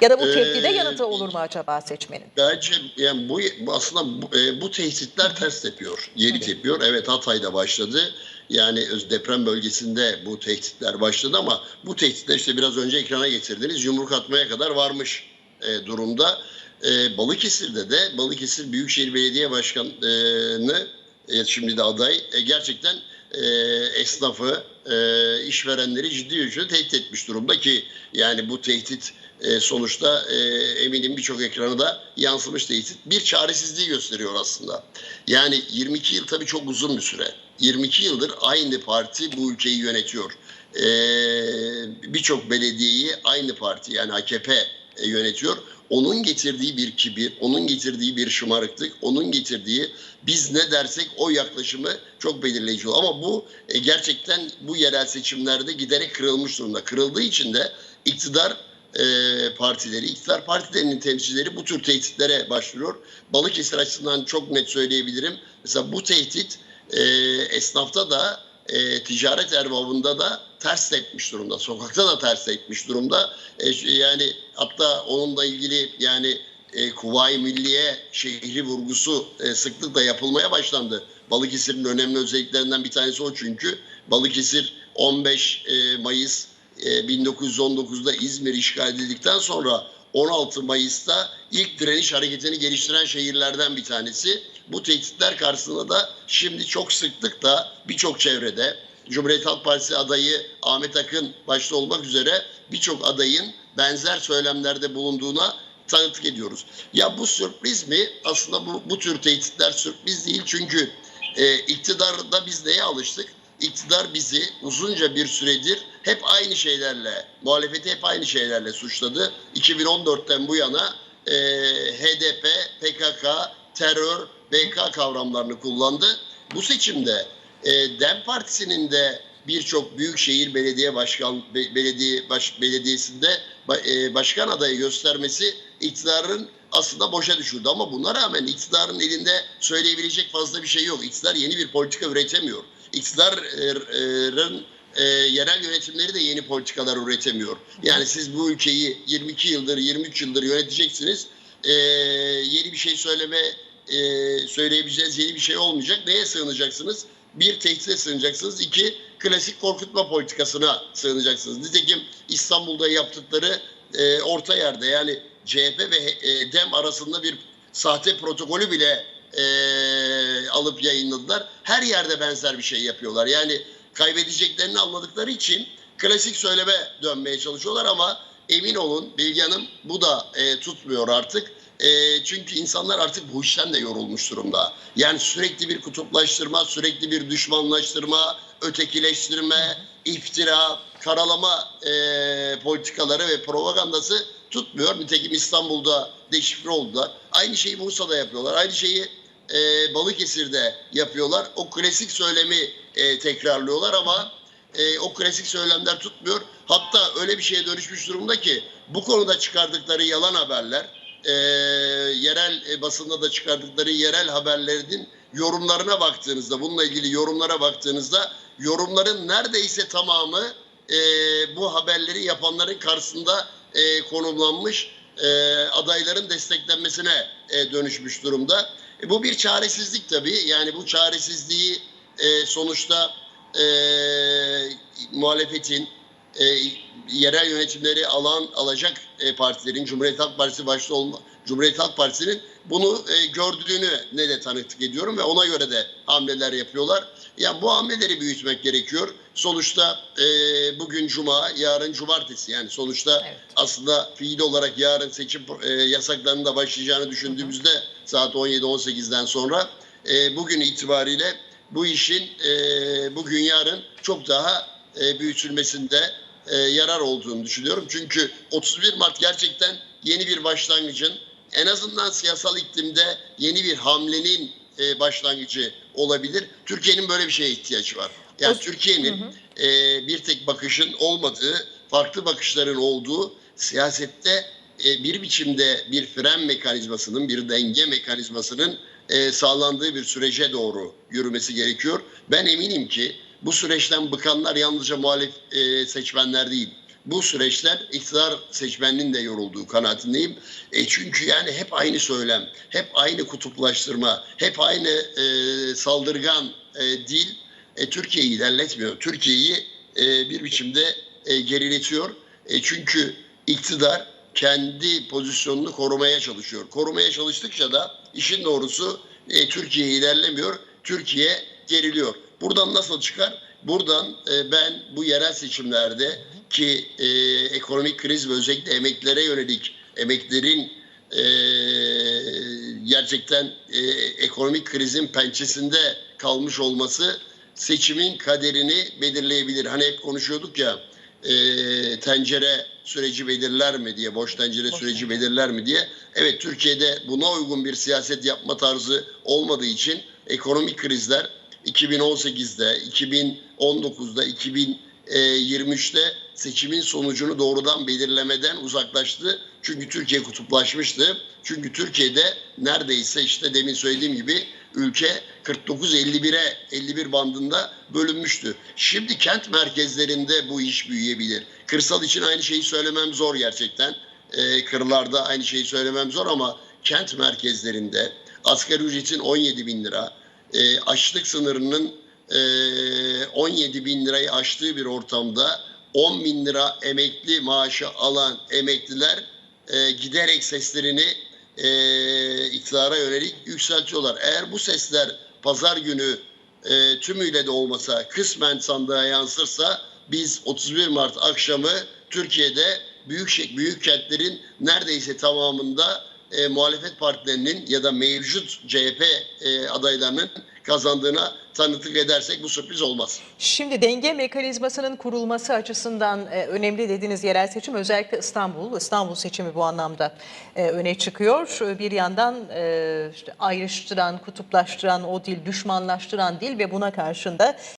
Ya da bu tehdide Ee, yanıtı olur mu acaba seçmenin? Bence yani bu, aslında bu, e, bu tehditler ters tepiyor. Yeni tepiyor. Evet Hatay'da başladı. Yani öz- deprem bölgesinde bu tehditler başladı ama bu tehditler işte biraz önce ekrana getirdiniz. Yumruk atmaya kadar varmış e, durumda. E, Balıkesir'de de Balıkesir Büyükşehir Belediye Başkanı e, şimdi de aday e, gerçekten e, esnafı, e, işverenleri ciddi ölçüde tehdit etmiş durumda ki yani bu tehdit e, sonuçta e, eminim birçok ekrana da yansımış tehdit bir çaresizliği gösteriyor aslında. Yani 22 yıl tabii çok uzun bir süre. 22 yıldır aynı parti bu ülkeyi yönetiyor. E, birçok belediyeyi aynı parti yani AKP yönetiyor. Onun getirdiği bir kibir, onun getirdiği bir şımarıklık, onun getirdiği biz ne dersek o yaklaşımı çok belirleyici oluyor. Ama bu e, gerçekten bu yerel seçimlerde giderek kırılmış durumda. Kırıldığı için de iktidar e, partileri, iktidar partilerinin temsilcileri bu tür tehditlere başvuruyor. Balıkesir açısından çok net söyleyebilirim. Mesela bu tehdit e, esnafta da e, ticaret erbabında da ters etmiş durumda. Sokakta da ters etmiş durumda. E, yani hatta onunla ilgili yani e, Kuvayi Milliye şehri vurgusu e, sıklıkla yapılmaya başlandı. Balıkesir'in önemli özelliklerinden bir tanesi o çünkü. Balıkesir 15 e, Mayıs e, 1919'da İzmir işgal edildikten sonra 16 Mayıs'ta ilk direniş hareketini geliştiren şehirlerden bir tanesi. Bu tehditler karşısında da şimdi çok sıklıkla birçok çevrede Cumhuriyet Halk Partisi adayı Ahmet Akın başta olmak üzere birçok adayın benzer söylemlerde bulunduğuna tanıklık ediyoruz. Ya bu sürpriz mi? Aslında bu, bu tür tehditler sürpriz değil çünkü e, iktidarda biz neye alıştık? İktidar bizi uzunca bir süredir hep aynı şeylerle, muhalefeti hep aynı şeylerle suçladı. 2014'ten bu yana e, HDP, PKK, terör, BK kavramlarını kullandı. Bu seçimde e, DEM Partisi'nin de birçok büyükşehir belediye başkan be- belediye baş, belediyesinde e, başkan adayı göstermesi iktidarın aslında boşa düşürdü ama buna rağmen iktidarın elinde söyleyebilecek fazla bir şey yok. İktidar yeni bir politika üretemiyor. İktidarın e, yerel yönetimleri de yeni politikalar üretemiyor. Yani siz bu ülkeyi 22 yıldır, 23 yıldır yöneteceksiniz. E, yeni bir şey söyleme e, söyleyebileceğiniz yeni bir şey olmayacak. Neye sığınacaksınız? Bir tehdide sığınacaksınız. İki klasik korkutma politikasına sığınacaksınız. Nitekim İstanbul'da yaptıkları e, orta yerde yani CHP ve e, DEM arasında bir sahte protokolü bile e, alıp yayınladılar. Her yerde benzer bir şey yapıyorlar. Yani kaybedeceklerini anladıkları için klasik söyleme dönmeye çalışıyorlar ama emin olun Bilge Hanım bu da e, tutmuyor artık. E, çünkü insanlar artık bu işten de yorulmuş durumda. Yani sürekli bir kutuplaştırma, sürekli bir düşmanlaştırma, ötekileştirme, iftira, karalama e, politikaları ve propagandası tutmuyor. Nitekim İstanbul'da deşifre oldular. Aynı şeyi Bursa'da yapıyorlar. Aynı şeyi e, Balıkesir'de yapıyorlar. O klasik söylemi e, tekrarlıyorlar ama e, o klasik söylemler tutmuyor. Hatta öyle bir şeye dönüşmüş durumda ki bu konuda çıkardıkları yalan haberler, e, yerel e, basında da çıkardıkları yerel haberlerin yorumlarına baktığınızda, bununla ilgili yorumlara baktığınızda yorumların neredeyse tamamı e, bu haberleri yapanların karşısında e, konumlanmış e, adayların desteklenmesine e, dönüşmüş durumda. E, bu bir çaresizlik tabii. Yani bu çaresizliği e, sonuçta e, muhalefetin e, yerel yönetimleri alan alacak e, partilerin Cumhuriyet Halk Partisi başta olma Cumhuriyet Halk Partisi'nin bunu e, gördüğünü ne de tanıklık ediyorum ve ona göre de hamleler yapıyorlar. Yani bu hamleleri büyütmek gerekiyor. Sonuçta e, bugün cuma, yarın cumartesi. Yani sonuçta Evet. aslında fiil olarak yarın seçim e, yasaklarının da başlayacağını düşündüğümüzde saat 17-18'den sonra e, bugün itibariyle bu işin e, bugün yarın çok daha e, büyütülmesinde e, yarar olduğunu düşünüyorum. Çünkü 31 Mart gerçekten yeni bir başlangıcın en azından siyasal iklimde yeni bir hamlenin e, başlangıcı olabilir. Türkiye'nin böyle bir şeye ihtiyacı var. Yani O- Türkiye'nin e, bir tek bakışın olmadığı, farklı bakışların olduğu siyasette e, bir biçimde bir fren mekanizmasının, bir denge mekanizmasının e, sağlandığı bir sürece doğru yürümesi gerekiyor. Ben eminim ki bu süreçten bıkanlar yalnızca muhalif e, seçmenler değil. bu süreçler iktidar seçmeninin de yorulduğu kanaatindeyim. E çünkü yani hep aynı söylem, hep aynı kutuplaştırma, hep aynı e, saldırgan e, dil e, Türkiye'yi ilerletmiyor. Türkiye'yi e, bir biçimde e, geriletiyor. E, çünkü iktidar kendi pozisyonunu korumaya çalışıyor. Korumaya çalıştıkça da işin doğrusu e, Türkiye ilerlemiyor. Türkiye geriliyor. Buradan nasıl çıkar? Buradan e, ben bu yerel seçimlerde ki e, ekonomik kriz ve özellikle emeklilere yönelik emeklerin e, gerçekten e, ekonomik krizin pençesinde kalmış olması seçimin kaderini belirleyebilir. Hani hep konuşuyorduk ya e, tencere süreci belirler mi diye, boş tencere süreci belirler mi diye. Evet Türkiye'de buna uygun bir siyaset yapma tarzı olmadığı için ekonomik krizler 2018'de, 2019'da, 2023'te seçimin sonucunu doğrudan belirlemeden uzaklaştı. Çünkü Türkiye kutuplaşmıştı. Çünkü Türkiye'de neredeyse işte demin söylediğim gibi ülke 49-51'e 51 bandında bölünmüştü. Şimdi kent merkezlerinde bu iş büyüyebilir. Kırsal için aynı şeyi söylemem zor gerçekten. Ee, kırlarda aynı şeyi söylemem zor ama kent merkezlerinde asgari ücretin 17 bin lira, e, açlık sınırının e, 17 bin lirayı aştığı bir ortamda 10 bin lira emekli maaşı alan emekliler e, giderek seslerini e, iktidara yönelik yükseltiyorlar. Eğer bu sesler pazar günü e, tümüyle de olmasa kısmen sandığa yansırsa biz 31 Mart akşamı Türkiye'de büyük büyük kentlerin neredeyse tamamında e, muhalefet partilerinin ya da mevcut CHP e, adaylarının kazandığına tanıklık edersek bu sürpriz olmaz. Şimdi denge mekanizmasının kurulması açısından e, önemli dediğiniz yerel seçim özellikle İstanbul. İstanbul seçimi bu anlamda e, öne çıkıyor. Bir yandan e, işte ayrıştıran, kutuplaştıran o dil, düşmanlaştıran dil ve buna karşında